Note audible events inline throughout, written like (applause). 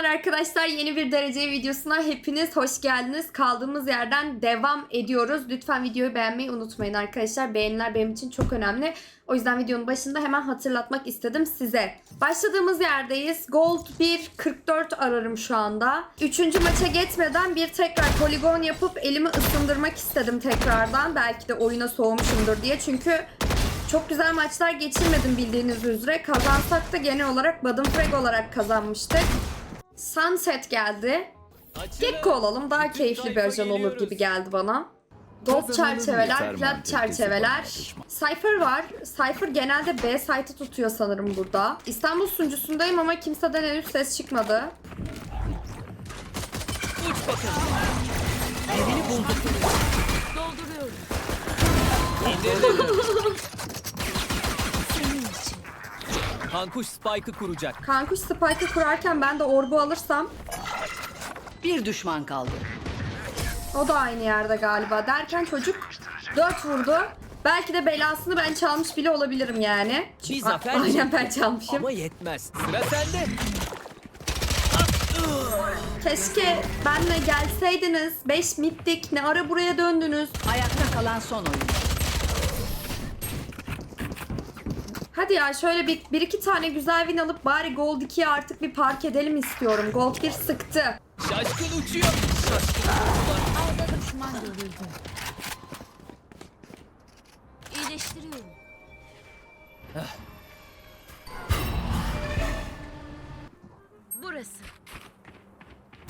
Selamlar arkadaşlar. Yeni bir derece videosuna hepiniz hoş geldiniz. Kaldığımız yerden devam ediyoruz. Lütfen videoyu beğenmeyi unutmayın arkadaşlar. Beğeniler benim için çok önemli. O yüzden videonun başında hemen hatırlatmak istedim size. Başladığımız yerdeyiz. Gold 1 44 ararım şu anda. Üçüncü maça geçmeden bir tekrar poligon yapıp elimi ısındırmak istedim tekrardan. Belki de oyuna soğumuşumdur diye. Çünkü çok güzel maçlar geçirmedim bildiğiniz üzere. Kazansak da genel olarak Baden olarak kazanmıştık. Sunset geldi. Gekko olalım daha keyifli bir ajan olur gibi geldi bana. Gold çerçeveler, plat çerçeveler. Cypher var. Cypher genelde B site'ı tutuyor sanırım burada. İstanbul sunucusundayım ama kimseden henüz ses çıkmadı. Uç bakalım. Birini bulduk. (laughs) Dolduruyorum. (laughs) Kankuş Spike'ı kuracak. Kankuş Spike'ı kurarken ben de orbu alırsam Bir düşman kaldı. o da aynı yerde galiba derken çocuk 4 vurdu. Belki de belasını ben çalmış bile olabilirim yani. Bir zafer Aynen çekti. ben çalmışım. Ama yetmez. Sıra sende. Keşke benle gelseydiniz. 5 mittik. Ne ara buraya döndünüz? Ayakta kalan son oyun. Hadi ya şöyle bir, bir iki tane güzel win alıp bari Gold 2'ye artık bir park edelim istiyorum. Gold 1 sıktı. Şaşkın uçuyor. Şaşkın Ağda düşman görüldü. İyileştiriyorum. Burası.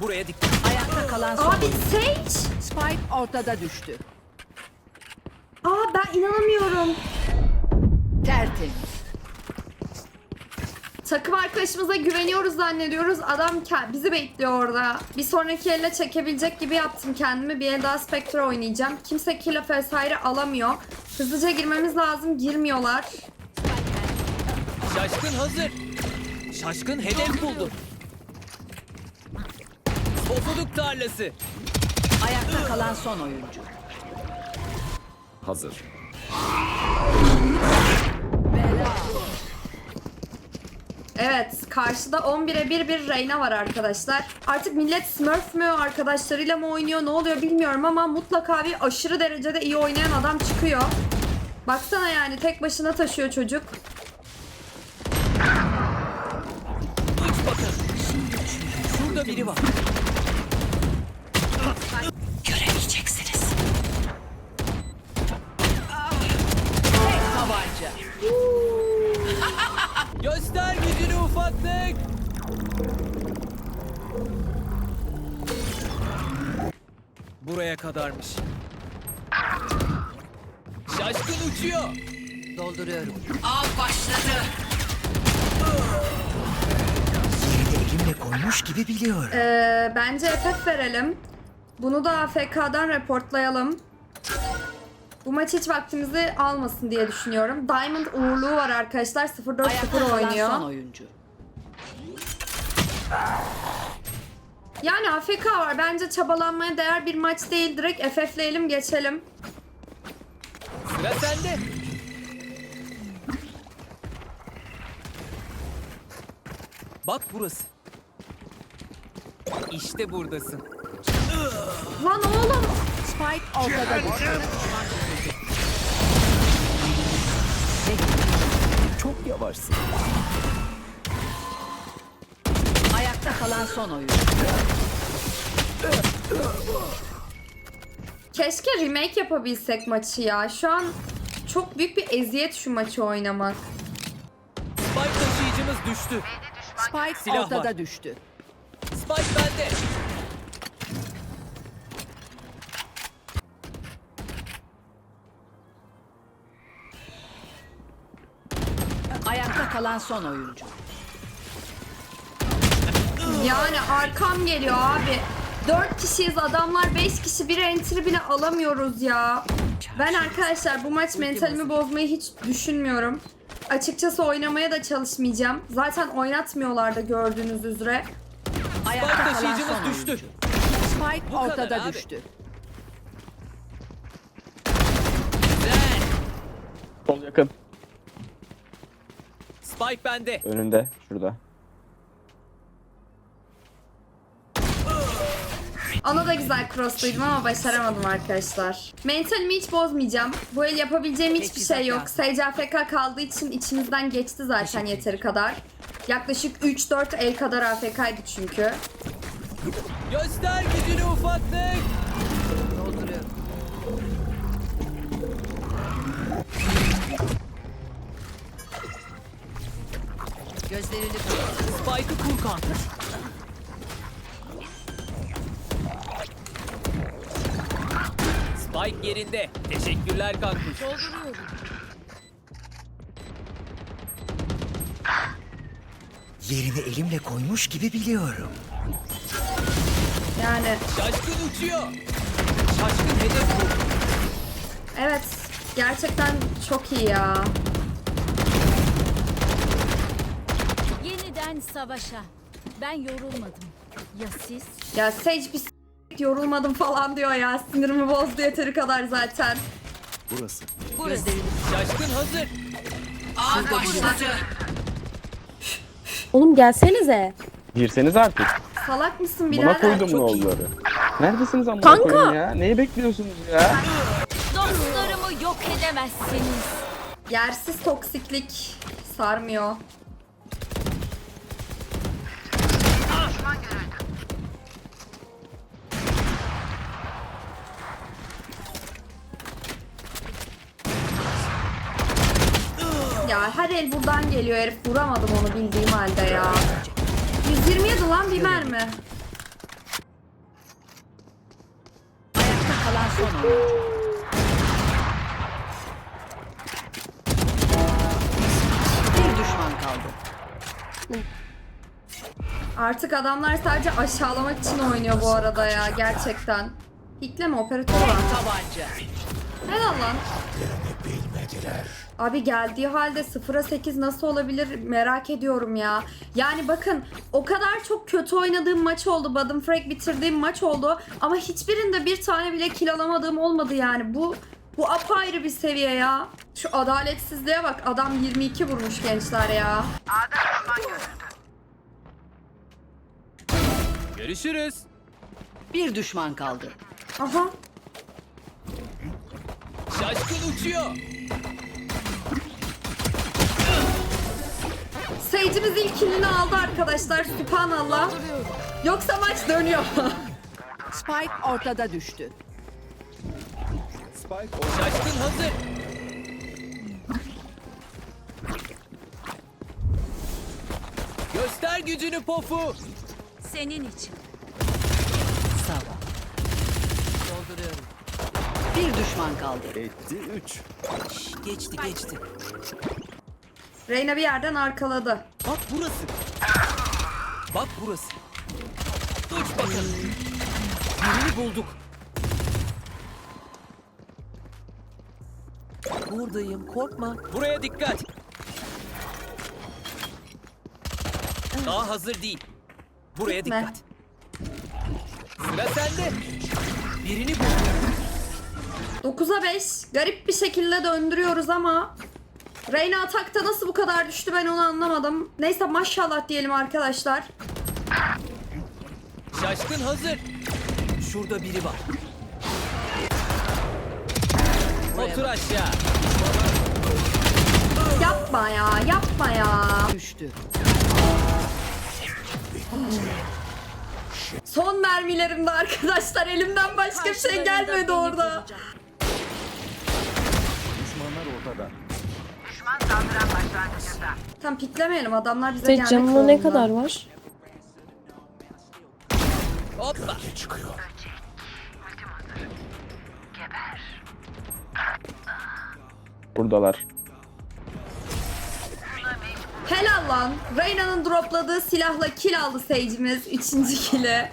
Buraya dikkat. Ayakta kalan son Abi. Sage. Spike ortada düştü. Aa ben inanamıyorum. Tertemiz. Takım arkadaşımıza güveniyoruz zannediyoruz. Adam bizi bekliyor orada. Bir sonraki elle çekebilecek gibi yaptım kendimi. Bir el daha Spectre oynayacağım. Kimse kill vesaire alamıyor. Hızlıca girmemiz lazım. Girmiyorlar. Şaşkın hazır. Şaşkın hedef buldu. Pofuduk tarlası. Ayakta kalan son oyuncu. Hazır. Evet, karşıda 11'e 1 bir Reyna var arkadaşlar. Artık millet Smurf mü, arkadaşlarıyla mı oynuyor, ne oluyor bilmiyorum ama mutlaka bir aşırı derecede iyi oynayan adam çıkıyor. Baksana yani tek başına taşıyor çocuk. Bakalım. Şurada biri var. Dolduruyorum. Av başladı. Elimle koymuş gibi biliyorum. Ee, bence FF verelim. Bunu da AFK'dan reportlayalım. Bu maç hiç vaktimizi almasın diye düşünüyorum. Diamond uğurluğu var arkadaşlar. 0-4-0 Ayakta kalan oynuyor. son oyuncu. Yani AFK var. Bence çabalanmaya değer bir maç değil. Direkt FF'leyelim geçelim. Sıra sende. Bak burası. İşte buradasın. Lan oğlum. Spike ortada. Çok yavaşsın. Ayakta kalan son oyuncu. Keşke remake yapabilsek maçı ya. Şu an çok büyük bir eziyet şu maçı oynamak. Spike taşıyıcımız düştü. Spike Silah ortada var. düştü. Spike bende. Ayakta kalan son oyuncu. Yani arkam geliyor abi. 4 kişiyiz adamlar 5 kişi bir entry bile alamıyoruz ya. Ben arkadaşlar bu maç mentalimi bozmayı hiç düşünmüyorum. Açıkçası oynamaya da çalışmayacağım. Zaten oynatmıyorlar da gördüğünüz üzere. Ayakta Spike kalan taşıyıcımız son düştü. Spike Bu kadar ortada abi. düştü. Güzel. Sol yakın. Spike bende. Önünde. Şurada. Ona da güzel crossluydum ama başaramadım arkadaşlar. Mentalimi hiç bozmayacağım. Bu el yapabileceğim hiçbir şey yok. Sage AFK kaldığı için içimizden geçti zaten yeteri kadar. Yaklaşık 3-4 el kadar AFK'ydı çünkü. Göster gücünü ufaklık. Gözlerini kapat. Spike'ı kur kanka. Spike yerinde. Teşekkürler. Dolduruyorum. Yerini elimle koymuş gibi biliyorum. Yani Şaşkın uçuyor. Şaşkın hedef vur. evet gerçekten çok iyi ya. Yeniden savaşa. Ben yorulmadım. Ya siz? Ya Sage bir yorulmadım falan diyor ya. Sinirimi bozdu yeteri kadar zaten. Burası. Gözlerini Şaşkın hazır. Oğlum gelsenize. Girseniz artık. Salak mısın Buna birader? koydum ne olduları. Neredesiniz amına Kanka! ya? Neyi bekliyorsunuz ya? Dostlarımı yok edemezsiniz. Yersiz toksiklik sarmıyor. El buradan geliyor herif vuramadım onu bildiğim halde ya. 127 lan bir mermi. ayakta kalan son oyuncu. Bir düşman kaldı. Artık adamlar sadece aşağılamak için oynuyor bu arada ya gerçekten. Hikleme operatör var. Tabanca. Helal lan. Abi geldiği halde 0'a 8 nasıl olabilir merak ediyorum ya. Yani bakın o kadar çok kötü oynadığım maç oldu. Bottom frag bitirdiğim maç oldu. Ama hiçbirinde bir tane bile kill alamadığım olmadı yani. Bu bu apayrı bir seviye ya. Şu adaletsizliğe bak. Adam 22 vurmuş gençler ya. Görüşürüz. Bir düşman kaldı. Aha. Şaşkın uçuyor. Sage'imiz ilk aldı arkadaşlar. Sübhanallah. Yoksa maç dönüyor. (laughs) Spike ortada düştü. Şaşkın hazır. Göster gücünü pofu. Senin için. Sağ Dolduruyorum. Bir düşman kaldı. Etti 3. Geçti geçti. Reyna bir yerden arkaladı. Bak burası. Bak burası. Uç bakalım. Birini bulduk. Buradayım korkma. Buraya dikkat. Daha hazır değil. Buraya Gitme. dikkat. Sıra sende. Birini bulduk. 9'a 5. Garip bir şekilde döndürüyoruz ama Reyna atakta nasıl bu kadar düştü ben onu anlamadım. Neyse maşallah diyelim arkadaşlar. Şaşkın hazır. Şurada biri var. Otur aşağı. Yapma ya yapma ya. Düştü. Son mermilerimde arkadaşlar elimden başka bir şey gelmedi orada. Düşmanlar ortada. Tam piklemeyelim adamlar bize Sage gelmek canına ne zorunda. kadar var? Hoppa. Buradalar. Helal lan. Reyna'nın dropladığı silahla kill aldı Sage'imiz. Üçüncü kill'i.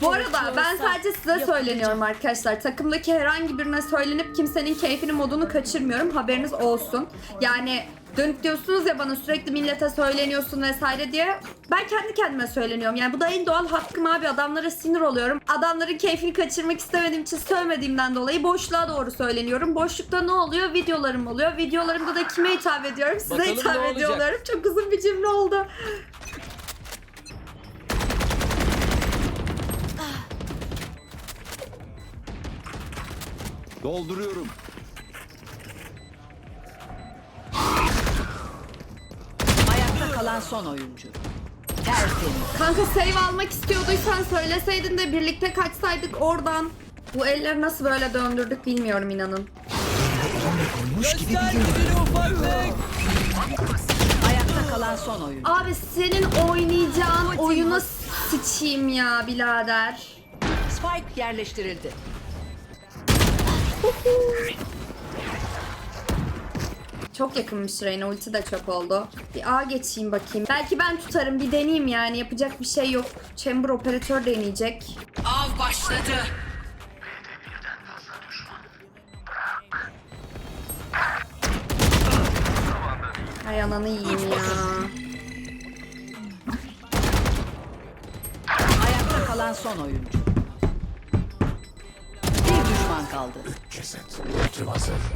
Bu arada ben sadece size söyleniyorum arkadaşlar. Takımdaki herhangi birine söylenip kimsenin keyfini modunu kaçırmıyorum. Haberiniz olsun. Yani dönüp diyorsunuz ya bana sürekli millete söyleniyorsun vesaire diye. Ben kendi kendime söyleniyorum. Yani bu da en doğal hakkım abi. Adamlara sinir oluyorum. Adamların keyfini kaçırmak istemediğim için sövmediğimden dolayı boşluğa doğru söyleniyorum. Boşlukta ne oluyor? Videolarım oluyor. Videolarımda da kime hitap ediyorum? Size Bakalım hitap ediyorum. Çok uzun bir cümle oldu. Ah. Dolduruyorum. Kalan son oyuncu. Tertemiz. Kanka save almak istiyorduysan söyleseydin de birlikte kaçsaydık oradan. Bu elleri nasıl böyle döndürdük bilmiyorum inanın. Gibi biliyorum. Ayakta kalan son oyuncu. Abi senin oynayacağın oyunu sıçayım ya birader. Spike yerleştirildi. Çok yakınmış Reyna ulti de çok oldu. Bir A geçeyim bakayım. Belki ben tutarım bir deneyeyim yani yapacak bir şey yok. Chamber operatör deneyecek. Av başladı. Ay ananı yiyeyim ya. Ayakta kalan son oyuncu. Bir düşman kaldı.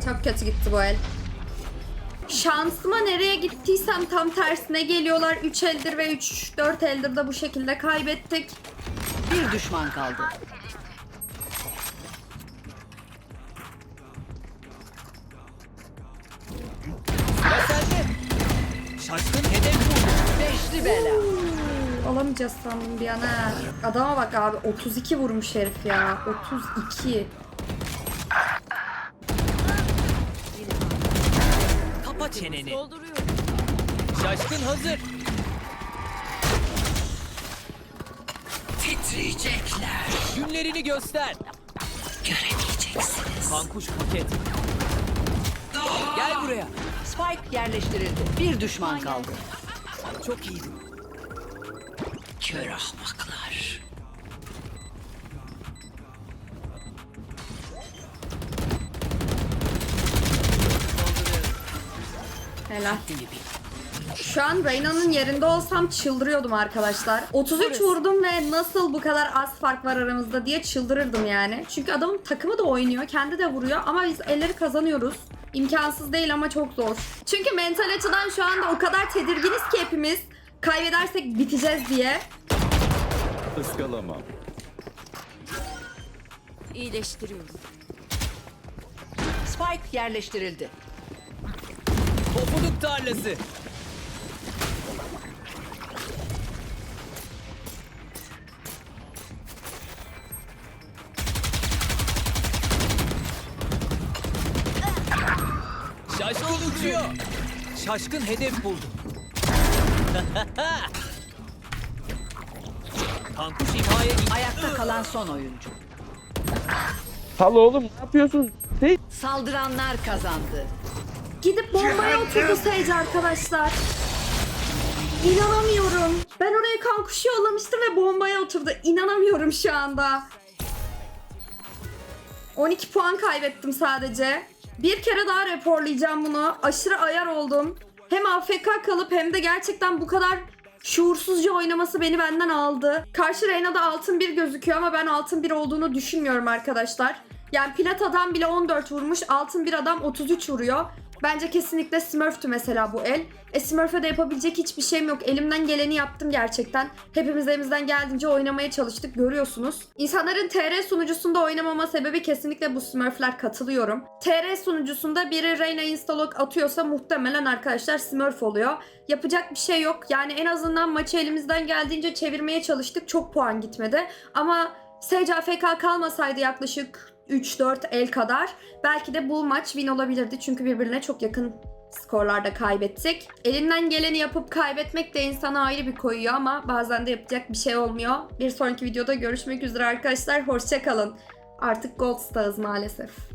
Çok kötü gitti bu el. Şansıma nereye gittiysem tam tersine geliyorlar. 3 eldir ve 3 4 eldir de bu şekilde kaybettik. Bir düşman kaldı. Şaşkın hedef vurdu. Beşli bela. Alamayacağız sandım bir an ha. Adama bak abi 32 vurmuş herif ya. 32. Kapa çeneni. Dolduruyorum. Şaşkın hazır. Titriyecekler. Günlerini göster. Göremeyeceksiniz. Kankuş paket. Gel buraya. Spike yerleştirildi. Bir düşman kaldı. Çok iyiydin. Kör ahmaklar. Helal. Şu an Reyna'nın yerinde olsam çıldırıyordum arkadaşlar. 33 vurdum ve nasıl bu kadar az fark var aramızda diye çıldırırdım yani. Çünkü adamın takımı da oynuyor, kendi de vuruyor ama biz elleri kazanıyoruz. İmkansız değil ama çok zor. Çünkü mental açıdan şu anda o kadar tedirginiz ki hepimiz. Kaybedersek biteceğiz diye. Iskalamam. İyileştiriyorum. Spike yerleştirildi. Topuduk tarlası. Şaşkın uçuyor. Şaşkın hedef buldu. Kankuş (laughs) imhaya. Ayakta kalan son oyuncu. Sal oğlum ne yapıyorsun? Hey. Saldıranlar kazandı. Gidip bombaya oturdu Sage arkadaşlar. İnanamıyorum. Ben oraya kan kuşu yollamıştım ve bombaya oturdu. İnanamıyorum şu anda. 12 puan kaybettim sadece. Bir kere daha raporlayacağım bunu. Aşırı ayar oldum. Hem AFK kalıp hem de gerçekten bu kadar şuursuzca oynaması beni benden aldı. Karşı Reyna'da altın bir gözüküyor ama ben altın bir olduğunu düşünmüyorum arkadaşlar. Yani plat adam bile 14 vurmuş, altın bir adam 33 vuruyor. Bence kesinlikle Smurf'tü mesela bu el. E Smurf'e de yapabilecek hiçbir şeyim yok. Elimden geleni yaptım gerçekten. Hepimiz elimizden geldiğince oynamaya çalıştık görüyorsunuz. İnsanların TR sunucusunda oynamama sebebi kesinlikle bu Smurf'ler katılıyorum. TR sunucusunda biri Reyna Instalog atıyorsa muhtemelen arkadaşlar Smurf oluyor. Yapacak bir şey yok. Yani en azından maçı elimizden geldiğince çevirmeye çalıştık. Çok puan gitmedi. Ama AFK kalmasaydı yaklaşık 3-4 el kadar belki de bu maç win olabilirdi. Çünkü birbirine çok yakın skorlarda kaybettik. Elinden geleni yapıp kaybetmek de insana ayrı bir koyuyor ama bazen de yapacak bir şey olmuyor. Bir sonraki videoda görüşmek üzere arkadaşlar. Hoşçakalın. Artık Gold Star'ız maalesef.